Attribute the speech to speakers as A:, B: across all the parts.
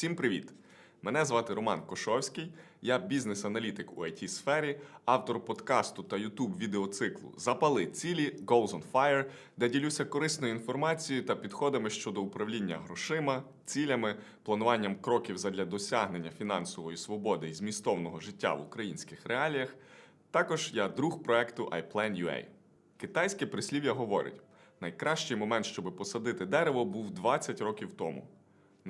A: Всім привіт! Мене звати Роман Кошовський, я бізнес-аналітик у it сфері автор подкасту та youtube відеоциклу Запали цілі Goals on Fire, де ділюся корисною інформацією та підходами щодо управління грошима, цілями, плануванням кроків задля досягнення фінансової свободи і змістовного життя в українських реаліях. Також я друг проекту iPlan.ua. Китайське прислів'я говорить: найкращий момент, щоб посадити дерево, був 20 років тому.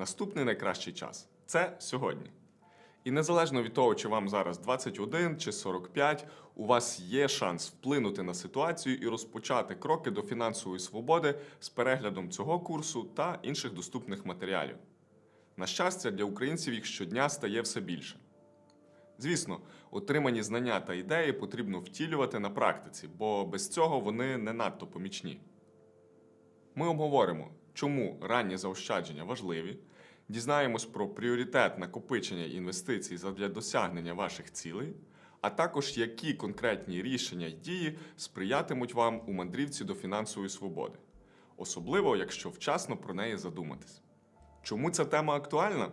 A: Наступний найкращий час це сьогодні. І незалежно від того, чи вам зараз 21 чи 45, у вас є шанс вплинути на ситуацію і розпочати кроки до фінансової свободи з переглядом цього курсу та інших доступних матеріалів. На щастя, для українців їх щодня стає все більше. Звісно, отримані знання та ідеї потрібно втілювати на практиці, бо без цього вони не надто помічні. Ми обговоримо, чому ранні заощадження важливі, дізнаємось про пріоритет накопичення інвестицій задля досягнення ваших цілей, а також які конкретні рішення й дії сприятимуть вам у мандрівці до фінансової свободи, особливо якщо вчасно про неї задуматись. Чому ця тема актуальна?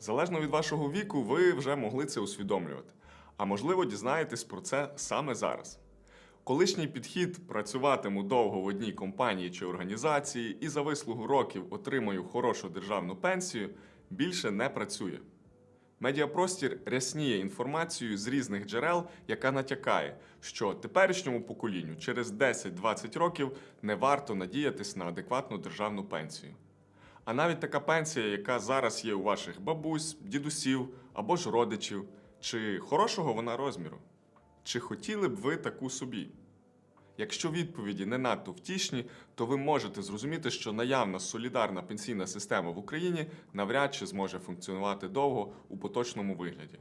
A: Залежно від вашого віку, ви вже могли це усвідомлювати, а можливо, дізнаєтесь про це саме зараз. Колишній підхід працюватиму довго в одній компанії чи організації і за вислугу років отримаю хорошу державну пенсію більше не працює. Медіапростір рясніє інформацією з різних джерел, яка натякає, що теперішньому поколінню через 10-20 років не варто надіятись на адекватну державну пенсію. А навіть така пенсія, яка зараз є у ваших бабусь, дідусів або ж родичів, чи хорошого вона розміру? Чи хотіли б ви таку собі? Якщо відповіді не надто втішні, то ви можете зрозуміти, що наявна солідарна пенсійна система в Україні навряд чи зможе функціонувати довго у поточному вигляді.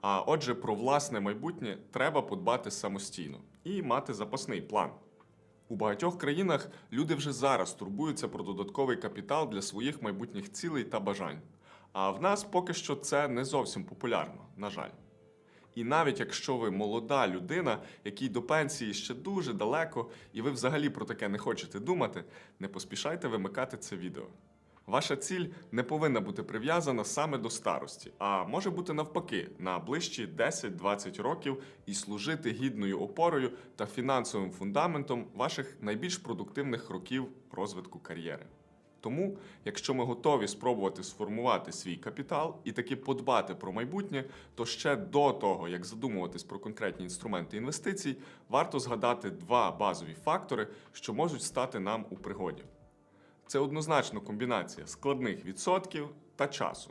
A: А отже, про власне майбутнє треба подбати самостійно і мати запасний план. У багатьох країнах люди вже зараз турбуються про додатковий капітал для своїх майбутніх цілей та бажань. А в нас поки що це не зовсім популярно, на жаль. І навіть якщо ви молода людина, якій до пенсії ще дуже далеко, і ви взагалі про таке не хочете думати, не поспішайте вимикати це відео. Ваша ціль не повинна бути прив'язана саме до старості, а може бути навпаки на ближчі 10-20 років і служити гідною опорою та фінансовим фундаментом ваших найбільш продуктивних років розвитку кар'єри. Тому, якщо ми готові спробувати сформувати свій капітал і таки подбати про майбутнє, то ще до того, як задумуватись про конкретні інструменти інвестицій, варто згадати два базові фактори, що можуть стати нам у пригоді. Це однозначно комбінація складних відсотків та часу.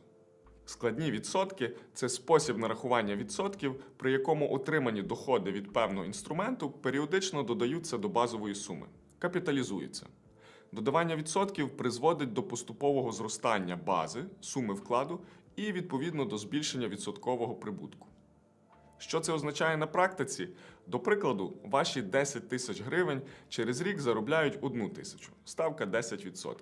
A: Складні відсотки це спосіб нарахування відсотків, при якому отримані доходи від певного інструменту періодично додаються до базової суми, капіталізуються. Додавання відсотків призводить до поступового зростання бази, суми вкладу і відповідно до збільшення відсоткового прибутку. Що це означає на практиці? До прикладу, ваші 10 тисяч гривень через рік заробляють 1 тисячу, ставка 10%.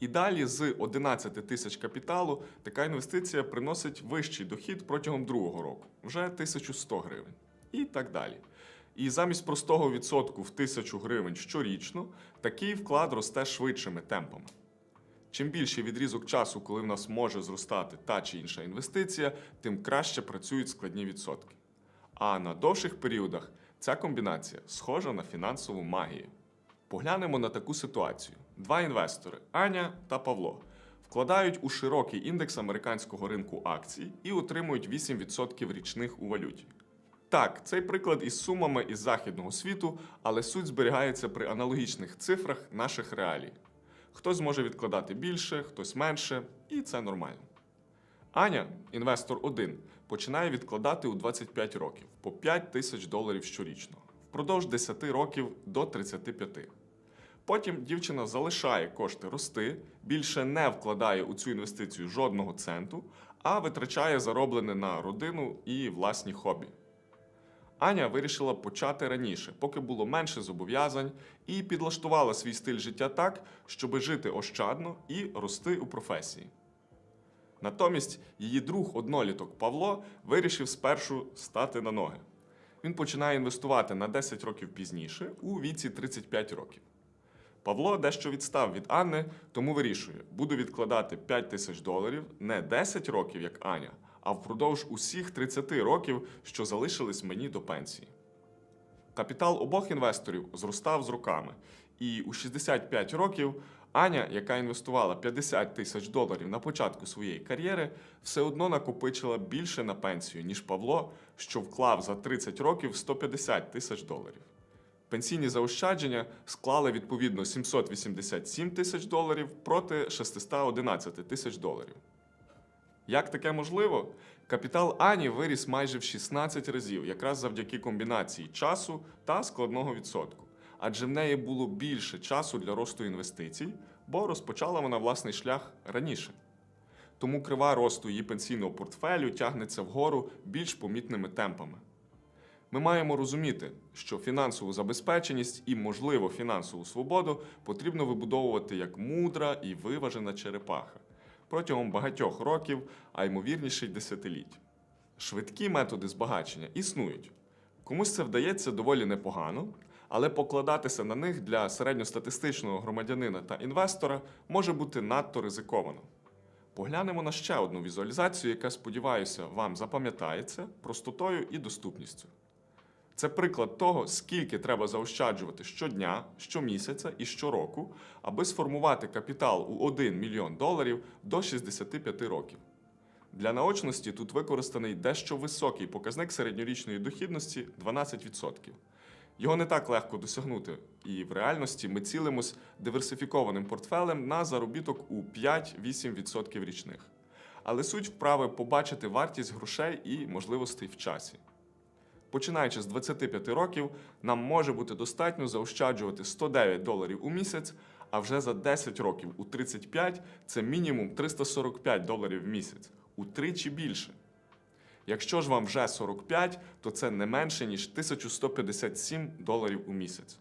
A: І далі з 11 тисяч капіталу така інвестиція приносить вищий дохід протягом другого року, вже 1100 гривень. І так далі. І замість простого відсотку в 1000 гривень щорічно, такий вклад росте швидшими темпами. Чим більший відрізок часу, коли в нас може зростати та чи інша інвестиція, тим краще працюють складні відсотки. А на довших періодах ця комбінація схожа на фінансову магію. Поглянемо на таку ситуацію: два інвестори Аня та Павло вкладають у широкий індекс американського ринку акцій і отримують 8% річних у валюті. Так, цей приклад із сумами із західного світу, але суть зберігається при аналогічних цифрах наших реалій. Хтось може відкладати більше, хтось менше, і це нормально. Аня, інвестор 1, починає відкладати у 25 років по 5 тисяч доларів щорічно, впродовж 10 років до 35. Потім дівчина залишає кошти рости, більше не вкладає у цю інвестицію жодного центу, а витрачає зароблене на родину і власні хобі. Аня вирішила почати раніше, поки було менше зобов'язань, і підлаштувала свій стиль життя так, щоби жити ощадно і рости у професії. Натомість її друг одноліток Павло вирішив спершу стати на ноги. Він починає інвестувати на 10 років пізніше, у віці 35 років. Павло дещо відстав від Анни, тому вирішує, буду відкладати 5 тисяч доларів не 10 років, як Аня, а впродовж усіх 30 років, що залишились мені до пенсії. Капітал обох інвесторів зростав з роками, і у 65 років Аня, яка інвестувала 50 тисяч доларів на початку своєї кар'єри, все одно накопичила більше на пенсію, ніж Павло, що вклав за 30 років 150 тисяч доларів. Пенсійні заощадження склали відповідно 787 тисяч доларів проти 611 тисяч доларів. Як таке можливо? Капітал Ані виріс майже в 16 разів, якраз завдяки комбінації часу та складного відсотку. Адже в неї було більше часу для росту інвестицій, бо розпочала вона власний шлях раніше. Тому крива росту її пенсійного портфелю тягнеться вгору більш помітними темпами. Ми маємо розуміти, що фінансову забезпеченість і, можливо, фінансову свободу потрібно вибудовувати як мудра і виважена черепаха протягом багатьох років, а ймовірніше й десятиліть. Швидкі методи збагачення існують. Комусь це вдається доволі непогано, але покладатися на них для середньостатистичного громадянина та інвестора може бути надто ризиковано. Поглянемо на ще одну візуалізацію, яка, сподіваюся, вам запам'ятається простотою і доступністю. Це приклад того, скільки треба заощаджувати щодня, щомісяця і щороку, аби сформувати капітал у 1 мільйон доларів до 65 років. Для наочності тут використаний дещо високий показник середньорічної дохідності 12%. Його не так легко досягнути, і в реальності ми цілимось диверсифікованим портфелем на заробіток у 5-8% річних. Але суть вправи побачити вартість грошей і можливостей в часі. Починаючи з 25 років, нам може бути достатньо заощаджувати 109 доларів у місяць, а вже за 10 років у 35 це мінімум 345 доларів в місяць, утричі більше. Якщо ж вам вже 45, то це не менше ніж 1157 доларів у місяць.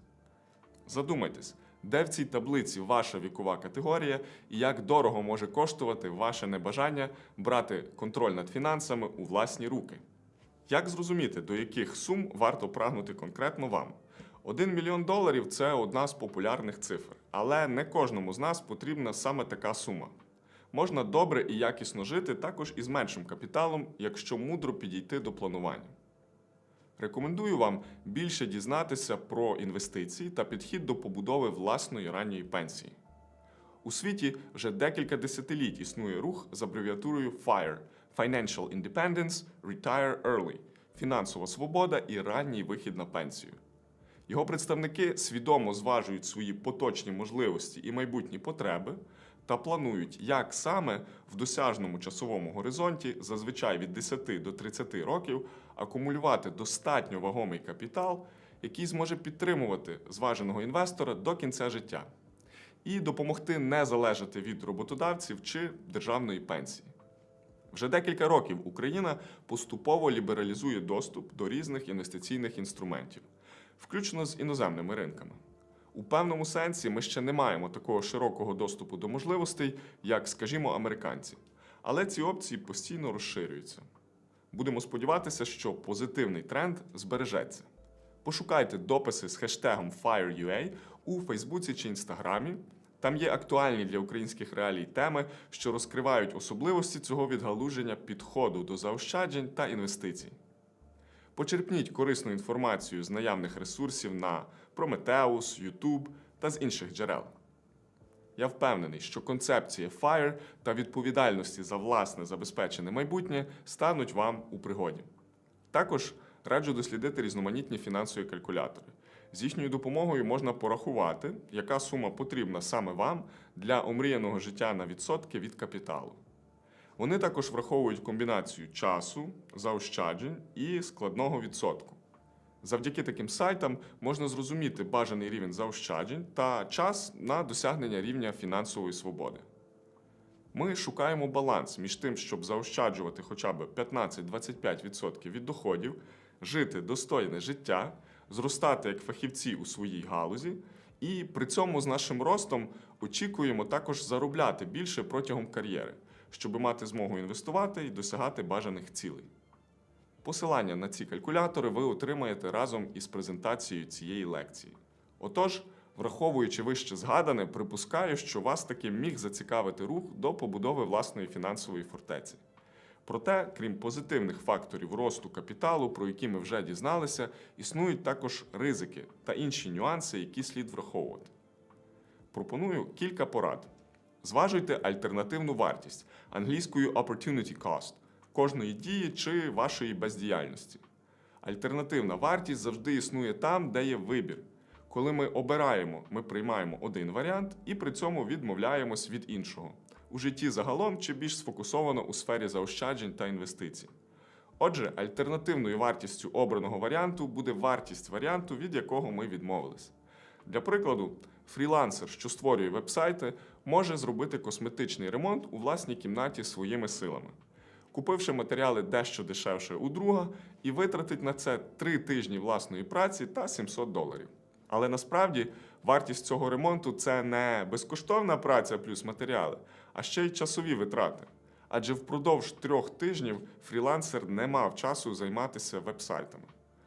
A: Задумайтесь, де в цій таблиці ваша вікова категорія і як дорого може коштувати ваше небажання брати контроль над фінансами у власні руки. Як зрозуміти, до яких сум варто прагнути конкретно вам? 1 мільйон доларів це одна з популярних цифр, але не кожному з нас потрібна саме така сума. Можна добре і якісно жити також із меншим капіталом, якщо мудро підійти до планування. Рекомендую вам більше дізнатися про інвестиції та підхід до побудови власної ранньої пенсії. У світі вже декілька десятиліть існує рух з абревіатурою FIRE – Financial Independence Retire Early фінансова свобода і ранній вихід на пенсію. Його представники свідомо зважують свої поточні можливості і майбутні потреби та планують, як саме в досяжному часовому горизонті, зазвичай від 10 до 30 років, акумулювати достатньо вагомий капітал, який зможе підтримувати зваженого інвестора до кінця життя, і допомогти не залежати від роботодавців чи державної пенсії. Вже декілька років Україна поступово лібералізує доступ до різних інвестиційних інструментів, включно з іноземними ринками. У певному сенсі ми ще не маємо такого широкого доступу до можливостей, як, скажімо, американці. Але ці опції постійно розширюються. Будемо сподіватися, що позитивний тренд збережеться. Пошукайте дописи з хештегом FireUA у Фейсбуці чи Інстаграмі. Там є актуальні для українських реалій теми, що розкривають особливості цього відгалуження підходу до заощаджень та інвестицій. Почерпніть корисну інформацію з наявних ресурсів на Prometheus, YouTube та з інших джерел. Я впевнений, що концепція FIRE та відповідальності за власне забезпечене майбутнє стануть вам у пригоді. Також раджу дослідити різноманітні фінансові калькулятори. З їхньою допомогою можна порахувати, яка сума потрібна саме вам для омріяного життя на відсотки від капіталу. Вони також враховують комбінацію часу, заощаджень і складного відсотку. Завдяки таким сайтам можна зрозуміти бажаний рівень заощаджень та час на досягнення рівня фінансової свободи. Ми шукаємо баланс між тим, щоб заощаджувати хоча б 15-25% від доходів, жити достойне життя, зростати як фахівці у своїй галузі, і при цьому з нашим ростом очікуємо також заробляти більше протягом кар'єри, щоб мати змогу інвестувати і досягати бажаних цілей. Посилання на ці калькулятори ви отримаєте разом із презентацією цієї лекції. Отож, Враховуючи вище згадане, припускаю, що вас таки міг зацікавити рух до побудови власної фінансової фортеці. Проте, крім позитивних факторів росту капіталу, про які ми вже дізналися, існують також ризики та інші нюанси, які слід враховувати. Пропоную кілька порад. Зважуйте альтернативну вартість англійською opportunity cost кожної дії чи вашої бездіяльності. Альтернативна вартість завжди існує там, де є вибір. Коли ми обираємо, ми приймаємо один варіант і при цьому відмовляємось від іншого. У житті загалом чи більш сфокусовано у сфері заощаджень та інвестицій. Отже, альтернативною вартістю обраного варіанту буде вартість варіанту, від якого ми відмовились. Для прикладу, фрілансер, що створює вебсайти, може зробити косметичний ремонт у власній кімнаті своїми силами, купивши матеріали дещо дешевше у друга і витратить на це 3 тижні власної праці та 700 доларів. Але насправді вартість цього ремонту це не безкоштовна праця плюс матеріали, а ще й часові витрати. Адже впродовж трьох тижнів фрілансер не мав часу займатися вебсайтами.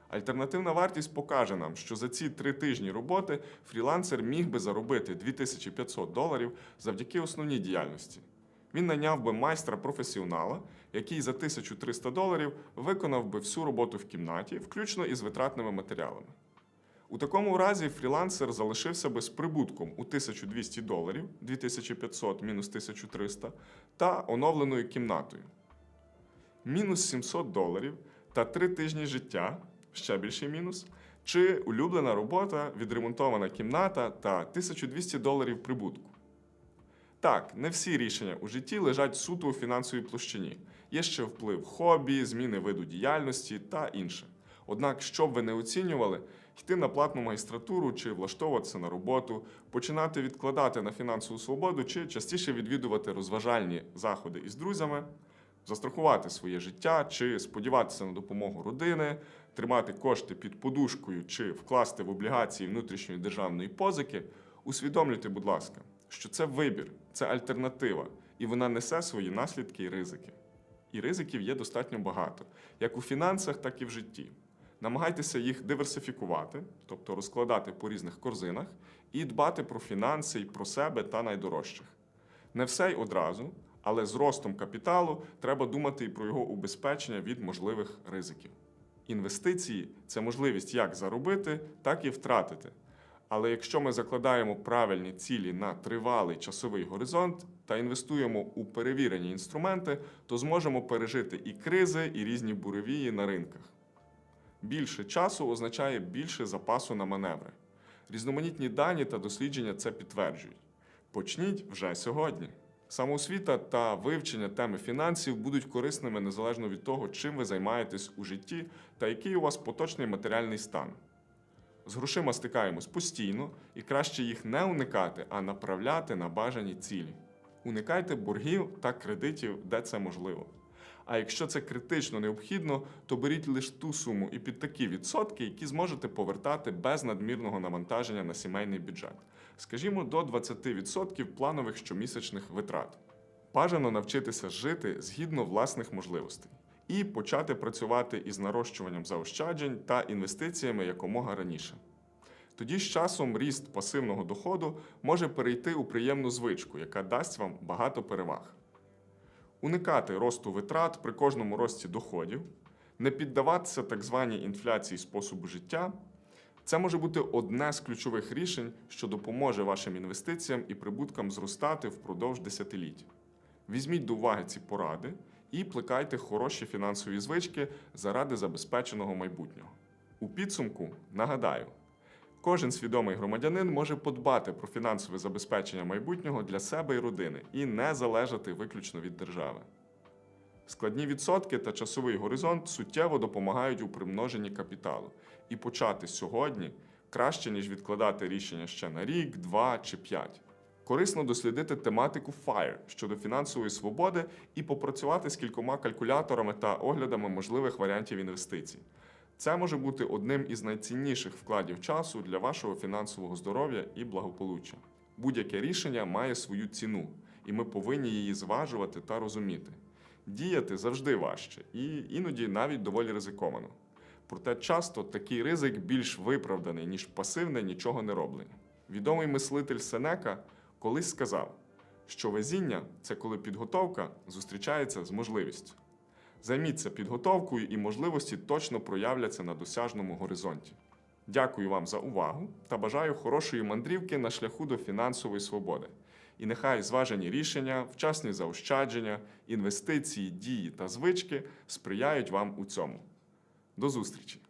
A: Альтернативна вартість покаже нам, що за ці три тижні роботи фрілансер міг би заробити 2500 доларів завдяки основній діяльності. Він найняв би майстра професіонала, який за 1300 доларів виконав би всю роботу в кімнаті, включно із витратними матеріалами. У такому разі фрілансер залишився би з прибутком у 1200 доларів, 2500 мінус 1300, та оновленою кімнатою. Мінус 700 доларів та 3 тижні життя, ще більший мінус, чи улюблена робота, відремонтована кімната та 1200 доларів прибутку. Так, не всі рішення у житті лежать суто у фінансовій площині. Є ще вплив хобі, зміни виду діяльності та інше. Однак, що б ви не оцінювали, йти на платну магістратуру чи влаштовуватися на роботу, починати відкладати на фінансову свободу чи частіше відвідувати розважальні заходи із друзями, застрахувати своє життя чи сподіватися на допомогу родини, тримати кошти під подушкою чи вкласти в облігації внутрішньої державної позики, усвідомлюйте, будь ласка, що це вибір, це альтернатива, і вона несе свої наслідки і ризики. І ризиків є достатньо багато, як у фінансах, так і в житті. Намагайтеся їх диверсифікувати, тобто розкладати по різних корзинах, і дбати про фінанси і про себе та найдорожчих. Не все й одразу, але з ростом капіталу треба думати і про його убезпечення від можливих ризиків. Інвестиції це можливість як заробити, так і втратити. Але якщо ми закладаємо правильні цілі на тривалий часовий горизонт та інвестуємо у перевірені інструменти, то зможемо пережити і кризи, і різні буревії на ринках. Більше часу означає більше запасу на маневри. Різноманітні дані та дослідження це підтверджують. Почніть вже сьогодні. Самоосвіта та вивчення теми фінансів будуть корисними незалежно від того, чим ви займаєтесь у житті та який у вас поточний матеріальний стан. З грошима стикаємось постійно і краще їх не уникати, а направляти на бажані цілі. Уникайте боргів та кредитів, де це можливо. А якщо це критично необхідно, то беріть лише ту суму і під такі відсотки, які зможете повертати без надмірного навантаження на сімейний бюджет. Скажімо, до 20% планових щомісячних витрат. Бажано навчитися жити згідно власних можливостей і почати працювати із нарощуванням заощаджень та інвестиціями якомога раніше. Тоді з часом ріст пасивного доходу може перейти у приємну звичку, яка дасть вам багато переваг. Уникати росту витрат при кожному рості доходів, не піддаватися так званій інфляції способу життя. Це може бути одне з ключових рішень, що допоможе вашим інвестиціям і прибуткам зростати впродовж десятиліть. Візьміть до уваги ці поради і плекайте хороші фінансові звички заради забезпеченого майбутнього. У підсумку нагадаю, кожен свідомий громадянин може подбати про фінансове забезпечення майбутнього для себе і родини і не залежати виключно від держави. Складні відсотки та часовий горизонт суттєво допомагають у примноженні капіталу, і почати сьогодні краще, ніж відкладати рішення ще на рік, два чи п'ять. Корисно дослідити тематику FIRE щодо фінансової свободи і попрацювати з кількома калькуляторами та оглядами можливих варіантів інвестицій. Це може бути одним із найцінніших вкладів часу для вашого фінансового здоров'я і благополуччя. Будь-яке рішення має свою ціну, і ми повинні її зважувати та розуміти. Діяти завжди важче і іноді навіть доволі ризиковано. Проте часто такий ризик більш виправданий, ніж пасивне нічого не роблення. Відомий мислитель Сенека колись сказав, що везіння це коли підготовка зустрічається з можливістю. Займіться підготовкою і можливості точно проявляться на досяжному горизонті. Дякую вам за увагу та бажаю хорошої мандрівки на шляху до фінансової свободи. І нехай зважені рішення, вчасні заощадження, інвестиції, дії та звички сприяють вам у цьому. До зустрічі!